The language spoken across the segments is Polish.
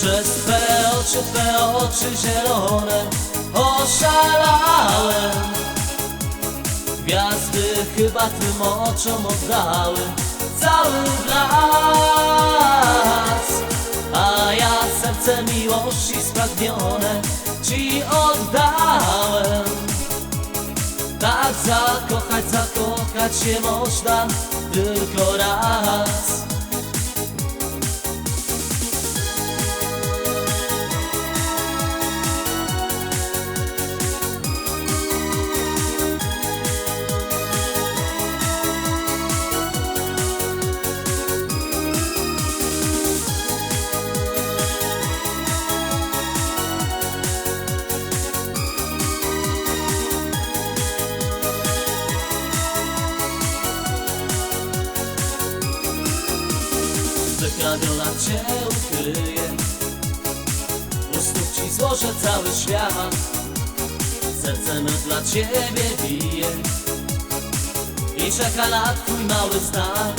Przez Twe oczy, Twe oczy zielone Oszalałem. Gwiazdy chyba Tym oczom oddały Cały blask. A ja serce miłości spragnione Ci oddałem. Tak zakochać, zakochać się można Tylko raz Wykrawiona cię ukryję U stóp ci złożę cały świat. Serce me dla ciebie bije. I czeka na twój mały znak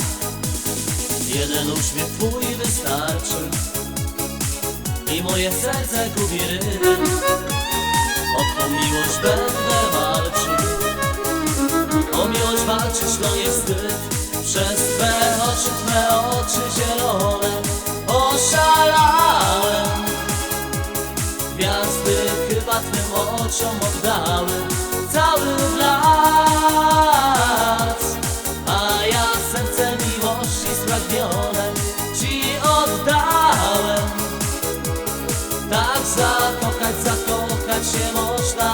Jeden uśmiech twój wystarczy. I moje serce gubi rytm. O tą miłość będę walczył Oszalałem. Gwiazdy chyba Twym oczom oddały Cały blask. A ja serce miłości spragnione Ci oddałem. Tak zakochać, zakochać się można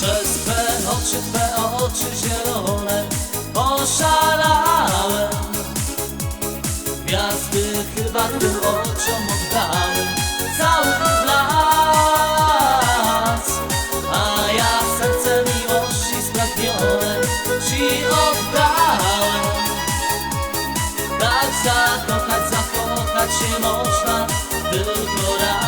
Przez Twe oczy, Twe oczy zielone Oszalałem. Gwiazdy chyba tym oczom oddały Cały blask A ja serce miłości spragnione Ci oddałem. Tak zakochać, zakochać się można Tylko raz